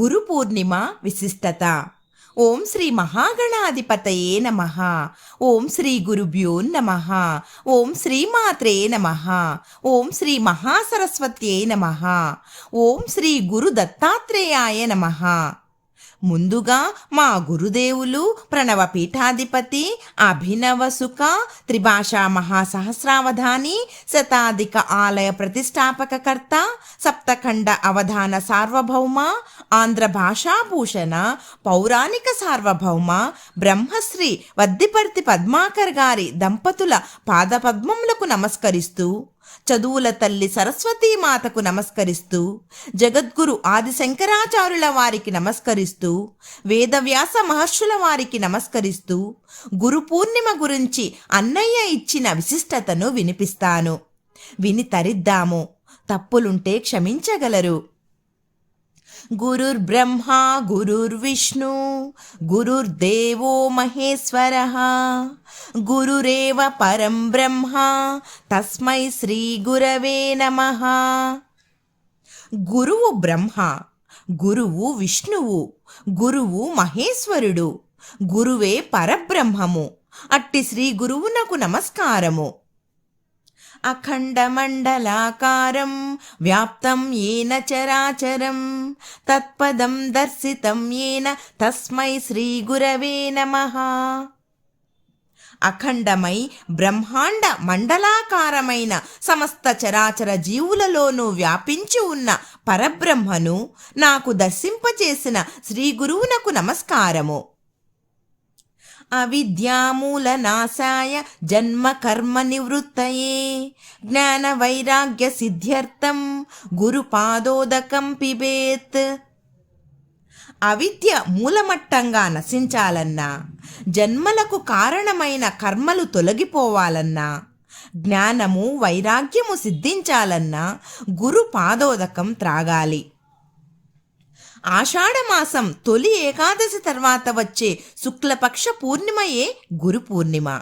గురు పూర్ణిమ విశిష్టత. ఓం శ్రీ మహాగణాధిపతయే నమ. ఓం శ్రీ గురుభ్యో నమ. ఓం శ్రీమాత్రే నమ. ఓం శ్రీ మహాసరస్వత్యే నమ. ఓం శ్రీ గురు దత్తాత్రేయాయ నమ. ముందుగా మా గురుదేవులు ప్రణవ పీఠాధిపతి అభినవ సుఖ త్రిభాషా మహాసహస్రావధాని శతాధిక ఆలయ ప్రతిష్టాపకకర్త సప్తఖండ అవధాన సార్వభౌమ ఆంధ్ర భాషాభూషణ పౌరాణిక సార్వభౌమ బ్రహ్మశ్రీ వద్దిపర్తి పద్మాకర్ గారి దంపతుల పాదపద్మములకు నమస్కరిస్తూ చదువుల తల్లి సరస్వతీమాతకు నమస్కరిస్తూ జగద్గురు ఆది శంకరాచార్యుల వారికి నమస్కరిస్తూ వేదవ్యాస మహర్షుల వారికి నమస్కరిస్తూ గురు పూర్ణిమ గురించి అన్నయ్య ఇచ్చిన విశిష్టతను వినిపిస్తాను. విని తరిద్దాము. తప్పులుంటే క్షమించగలరు. గురుర్బ్రహ్మ గురుర్విష్ణు గురుర్దేవో మహేశ్వర. గురురేవ పరం బ్రహ్మ తస్మై శ్రీ గురవే నమ. గురువు బ్రహ్మ గురువు విష్ణువు గురువు మహేశ్వరుడు గురువే పరబ్రహ్మము. అట్టి శ్రీ గురువునకు నమస్కారము. అఖండమండలాకారం వ్యాప్తం ఏన చరాచరం. తత్పదం దర్శితం ఏన తస్మై శ్రీగురవే నమః. అఖండమై బ్రహ్మాండ మండలాకారమైన సమస్త చరాచర జీవులలోనూ వ్యాపించి ఉన్న పరబ్రహ్మను నాకు దర్శింపచేసిన శ్రీ గురువునకు నమస్కారము. అవిద్యామూలనాశాయ జన్మ కర్మ నివృత్తయే జ్ఞాన వైరాగ్య సిద్ధ్యర్థం గురుపాదోదకం పిబేత్ అవిద్య మూలమట్టంగా నశించాలన్నా జన్మలకు కారణమైన కర్మలు తొలగిపోవాలన్నా జ్ఞానము వైరాగ్యము సిద్ధించాలన్నా గురు పాదోదకం త్రాగాలి ఆషాఢమాసం తొలి ఏకాదశి తర్వాత వచ్చే శుక్లపక్ష పూర్ణిమయే గురు పూర్ణిమ.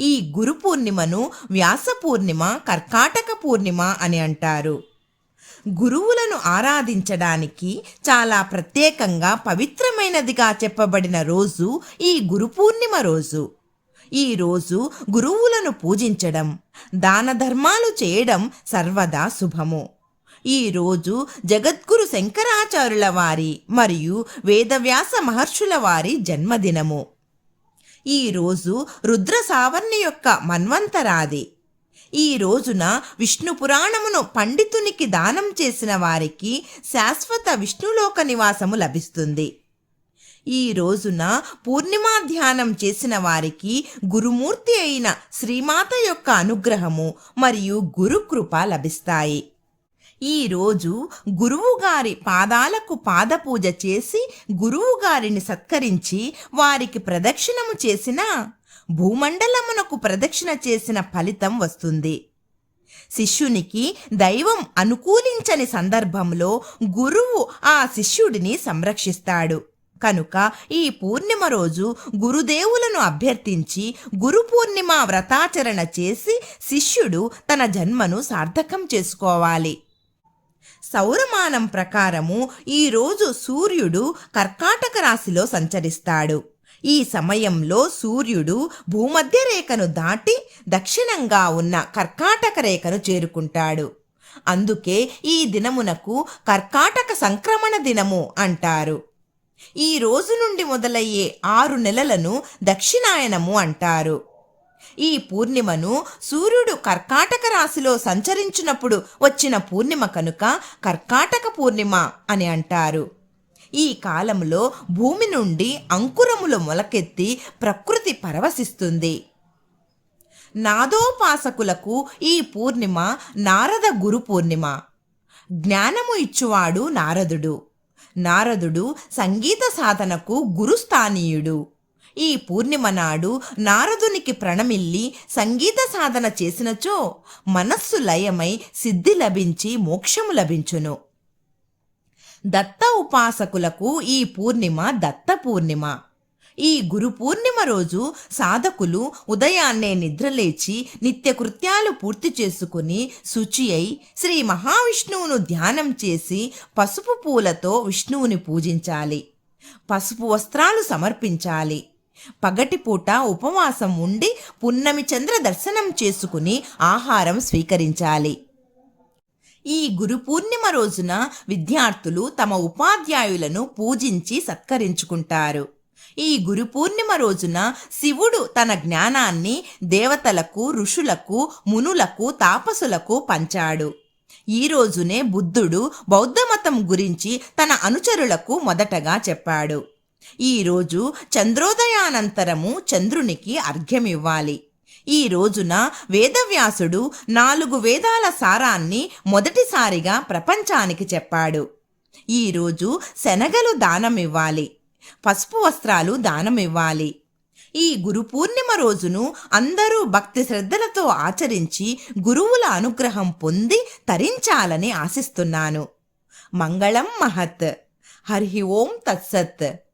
ఈ గురు పూర్ణిమను వ్యాస పూర్ణిమ కర్కాటక పూర్ణిమ అని అంటారు. గురువులను ఆరాధించడానికి చాలా ప్రత్యేకంగా పవిత్రమైనదిగా చెప్పబడిన రోజు ఈ గురు పూర్ణిమ రోజు. ఈ రోజు గురువులను పూజించడం దాన ధర్మాలు చేయడం సర్వదా శుభము. ఈ రోజు జగద్గురు శంకరాచార్యుల వారి మరియు వేదవ్యాస మహర్షుల వారి జన్మదినము. ఈ రోజు రుద్ర సావర్ణి యొక్క మన్వంతరాది. ఈ రోజున విష్ణు పురాణమును పండితునికి దానం చేసిన వారికి శాశ్వత విష్ణులోక నివాసము లభిస్తుంది. ఈ రోజున పూర్ణిమా ధ్యానం చేసిన వారికి గురుమూర్తి అయిన శ్రీమాత యొక్క అనుగ్రహము మరియు గురుకృప లభిస్తాయి. ఈ రోజు పాదాలకు పాదపూజ చేసి గురువు గారిని సత్కరించి వారికి ప్రదక్షిణము చేసిన భూమండలమునకు ప్రదక్షిణ చేసిన ఫలితం వస్తుంది. శిష్యునికి దైవం అనుకూలించని సందర్భంలో గురువు ఆ శిష్యుడిని సంరక్షిస్తాడు. కనుక ఈ పూర్ణిమ రోజు గురుదేవులను అభ్యర్థించి గురు పూర్ణిమ వ్రతాచరణ చేసి శిష్యుడు తన జన్మను సార్థకం చేసుకోవాలి. సౌరమానం ప్రకారము ఈరోజు సూర్యుడు కర్కాటక రాశిలో సంచరిస్తాడు. ఈ సమయంలో సూర్యుడు భూమధ్య రేఖను దాటి దక్షిణంగా ఉన్న కర్కాటక రేఖను చేరుకుంటాడు. అందుకే ఈ దినమునకు కర్కాటక సంక్రమణ దినము అంటారు. ఈ రోజు నుండి మొదలయ్యే ఆరు నెలలను దక్షిణాయనము అంటారు. ఈ పూర్ణిమను సూర్యుడు కర్కాటక రాశిలో సంచరించినప్పుడు వచ్చిన పూర్ణిమ కనుక కర్కాటక పూర్ణిమ అని అంటారు. ఈ కాలంలో భూమి నుండి అంకురములు మొలకెత్తి ప్రకృతి పరవశిస్తుంది. నాదోపాసకులకు ఈ పూర్ణిమ నారద గురు పూర్ణిమ. జ్ఞానము ఇచ్చువాడు నారదుడు. నారదుడు సంగీత సాధనకు గురుస్థానీయుడు. ఈ పూర్ణిమ నాడు నారదునికి ప్రణమిల్లి సంగీత సాధన చేసినచో మనస్సు లయమై సిద్ధి లభించి మోక్షము లభించును. దత్త ఉపాసకులకు ఈ పూర్ణిమ దత్త పూర్ణిమ. ఈ గురు పూర్ణిమ రోజు సాధకులు ఉదయాన్నే నిద్రలేచి నిత్యకృత్యాలు పూర్తి చేసుకుని శుచి అయి శ్రీ మహావిష్ణువును ధ్యానం చేసి పసుపు పూలతో విష్ణువుని పూజించాలి. పసుపు వస్త్రాలు సమర్పించాలి. పగటిపూట ఉపవాసం ఉండి పున్నమి చంద్ర దర్శనం చేసుకుని ఆహారం స్వీకరించాలి. ఈ గురు పూర్ణిమ రోజున విద్యార్థులు తమ ఉపాధ్యాయులను పూజించి సత్కరించుకుంటారు. ఈ గురు పూర్ణిమ రోజున శివుడు తన జ్ఞానాన్ని దేవతలకు ఋషులకు మునులకు తాపసులకు పంచాడు. ఈ రోజునే బుద్ధుడు బౌద్ధమతం గురించి తన అనుచరులకు మొదటగా చెప్పాడు. ఈరోజు చంద్రోదయానంతరము చంద్రునికి అర్ఘ్యమివ్వాలి. ఈ రోజున వేదవ్యాసుడు నాలుగు వేదాల సారాన్ని మొదటిసారిగా ప్రపంచానికి చెప్పాడు. ఈరోజు శనగలు దానమివ్వాలి. పసుపు వస్త్రాలు దానమివ్వాలి. ఈ గురు పూర్ణిమ రోజును అందరూ భక్తి శ్రద్ధలతో ఆచరించి గురువుల అనుగ్రహం పొంది తరించాలని ఆశిస్తున్నాను. మంగళం మహత్. హరి ఓం తత్సత్.